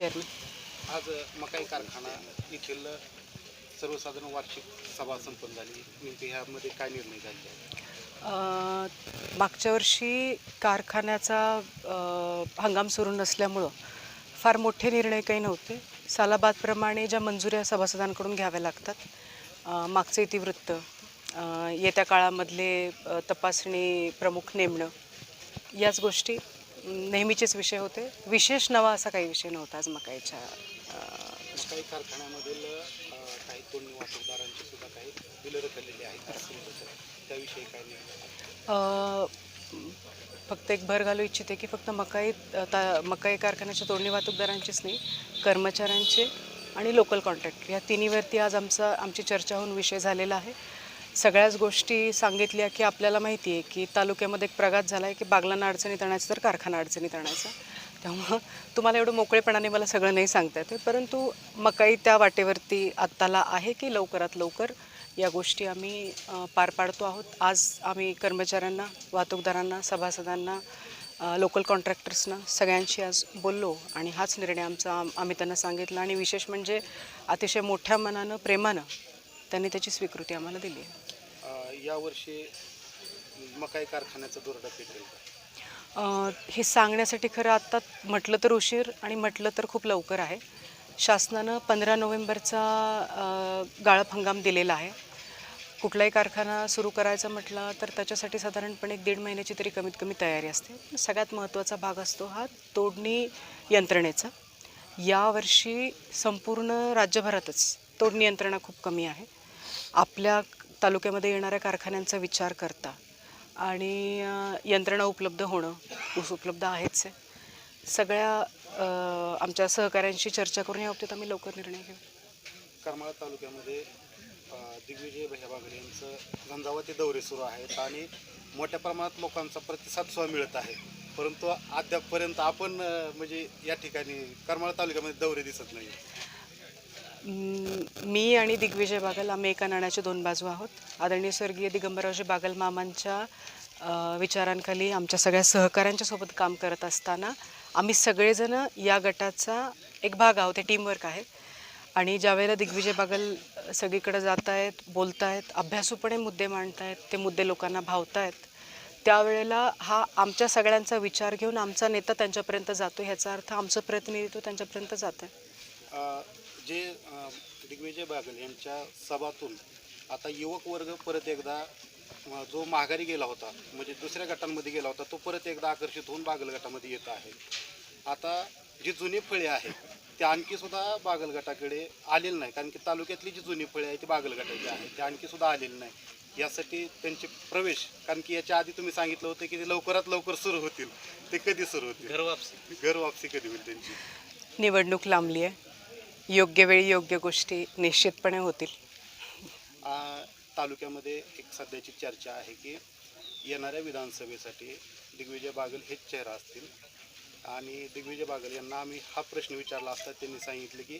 आज मकाई कारखाना येथील सर्वसाधारण वार्षिक सभा संपन्न झाली. नेमके ह्यामध्ये काय निर्णय झाले? मागच्या वर्षी कारखान्याचा हंगाम सुरू नसल्यामुळं फार मोठे निर्णय काही नव्हते. सालाबादप्रमाणे ज्या मंजुऱ्या सभासदांकडून घ्याव्या लागतात मागचे इतिवृत्त येत्या काळामधले तपासणी प्रमुख नेमणं याच गोष्टी नेहमीचेच विषय होते. विशेष नवा असा काही विषय नव्हता आज मकाईच्या मकाई कारखान्यामधील काही तोडणी सुद्धा काही बिलं रखडलेली आहेत. त्याविषयी काय अ, फक्त एक भर घालू इच्छिते की फक्त मकाई ता मकाई कारखान्याच्या तोडणी वाहतूकदारांचीच नाही कर्मचाऱ्यांचे आणि लोकल कॉन्ट्रॅक्टर या तिन्हीवरती आज आमचा आमची चर्चा होऊन विषय झालेला आहे. सगळ्याच गोष्टी सांगितल्या की आपल्याला माहिती आहे की तालुक्यामध्ये एक प्रघात झाला आहे की बागलांना अडचणीत आणायचं तर कारखाना अडचणीत आणायचा. त्यामुळं तुम्हाला एवढं मोकळेपणाने मला सगळं नाही सांगता येते परंतु मकाई त्या वाटेवरती आत्ताला आहे की लवकरात लवकर? या गोष्टी आम्ही पार पाडतो आहोत. आज आम्ही कर्मचाऱ्यांना वाहतूकदारांना सभासदांना लोकल कॉन्ट्रॅक्टर्सना सगळ्यांशी आज बोललो आणि हाच निर्णय आमचा आम्ही त्यांना सांगितला. आणि विशेष म्हणजे अतिशय मोठ्या मनानं प्रेमानं त्यांनी त्याची स्वीकृती आम्हाला दिली आहे. यावर्षी मकाई कारखान्याचा दुरडा पेटेल का? अ, हे सांगण्यासाठी खरं आत्ता म्हटलं तर उशीर आणि म्हटलं तर खूप लवकर आहे. शासनानं पंधरा नोव्हेंबरचा अ, गाळप हंगाम दिलेला आहे. कुठलाही कारखाना सुरू करायचा म्हटला तर त्याच्यासाठी साधारणपणे एक दीड महिन्याची तरी कमीत कमी तयारी असते. सगळ्यात महत्त्वाचा भाग असतो हा तोडणी यंत्रणेचा. यावर्षी संपूर्ण राज्यभरातच तोडणी यंत्रणा खूप कमी आहे. आपल्या तालुक्यामध्ये येणाऱ्या कारखान्यांचा विचार करता. आणि यंत्रणा उपलब्ध होणं ऊस उपलब्ध आहेच आहे. सगळ्या आमच्या सहकाऱ्यांशी चर्चा करून या बाबतीत आम्ही लवकर निर्णय घेऊ. करमाळा तालुक्यामध्ये दिग्विजय भैया यांचं गंजावती दौरे सुरू आहेत आणि मोठ्या प्रमाणात लोकांचा प्रतिसाद सुद्धा मिळत आहे. परंतु अद्यापपर्यंत आपण म्हणजे या ठिकाणी करमाळा तालुक्यामध्ये दौरे दिसत नाही मी आणि दिग्विजय बागल आम्ही एका नाण्याच्या दोन बाजू आहोत. आदरणीय स्वर्गीय दिगंबररावजी बागल मामांच्या विचारांखाली आमच्या सगळ्या सहकाऱ्यांच्या सोबत काम करत असताना आम्ही सगळेजण या गटाचा एक भाग आहोत. हे टीमवर्क आहे. आणि ज्यावेळेला दिग्विजय बागल सगळीकडे जात आहेत बोलत आहेत अभ्यासूपणे मुद्दे मांडत आहेत ते मुद्दे लोकांना भावत आहेत त्यावेळेला हा आमच्या सगळ्यांचा विचार घेऊन आमचा नेता त्यांच्यापर्यंत जातो ह्याचा अर्थ आमचं प्रतिनिधित्व त्यांच्यापर्यंत जातं आहे जे दिग्विजय बागल यांच्या सभातून आता युवक वर्ग परत एकदा जो माघारी गेला होता म्हणजे दुसऱ्या गटांमध्ये गेला होता तो परत एकदा आकर्षित होऊन बागल गटामध्ये येत आहे. आता जी जुनी फळे आहेत ते आणखी सुद्धा बागल गटाकडे आलेली नाही कारण की तालुक्यातली जी जुनी फळे आहे ती बागल गटाची आहे ते आणखी सुद्धा आलेली नाही. यासाठी त्यांचे प्रवेश कारण की याच्या आधी तुम्ही सांगितलं होतं की ते लवकरात लवकर सुरू होतील ते कधी सुरू होतील? घर वापसी घर वापसी कधी होईल त्यांची? निवडणूक लांबली आहे. योग्य वेळी योग्य गोष्टी निश्चितपणे होतील. आ, तालुक्यामध्ये एक सध्याची चर्चा आहे की येणाऱ्या विधानसभेसाठी दिग्विजय बागल हेच चेहरा असतील. आणि दिग्विजय बागल यांना आम्ही हा प्रश्न विचारला असता त्यांनी सांगितले की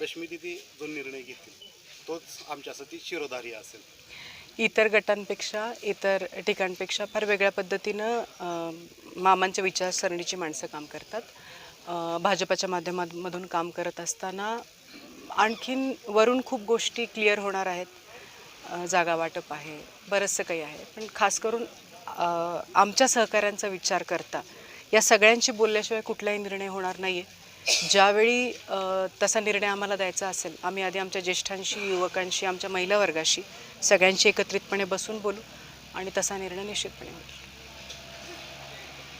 रश्मी दिदी जो निर्णय घेतील तोच आमच्यासाठी शिरोधारी असेल. इतर गटांपेक्षा इतर ठिकाणपेक्षा फार वेगळ्या पद्धतीनं मामांच्या विचारसरणीची माणसं काम करतात. भाजपाच्या माध्यमामधून काम करत असताना आणखीन वरून खूप गोष्टी क्लिअर होणार आहेत. जागा वाटप आहे बरंचसं काही आहे. पण खास करून आमच्या सहकाऱ्यांचा विचार करता या सगळ्यांशी बोलल्याशिवाय कुठलाही निर्णय होणार नाही आहे ज्यावेळी तसा निर्णय आम्हाला द्यायचा असेल आम्ही आधी आमच्या ज्येष्ठांशी युवकांशी आमच्या महिला वर्गाशी सगळ्यांशी एकत्रितपणे बसून बोलू आणि तसा निर्णय निश्चितपणे होईल.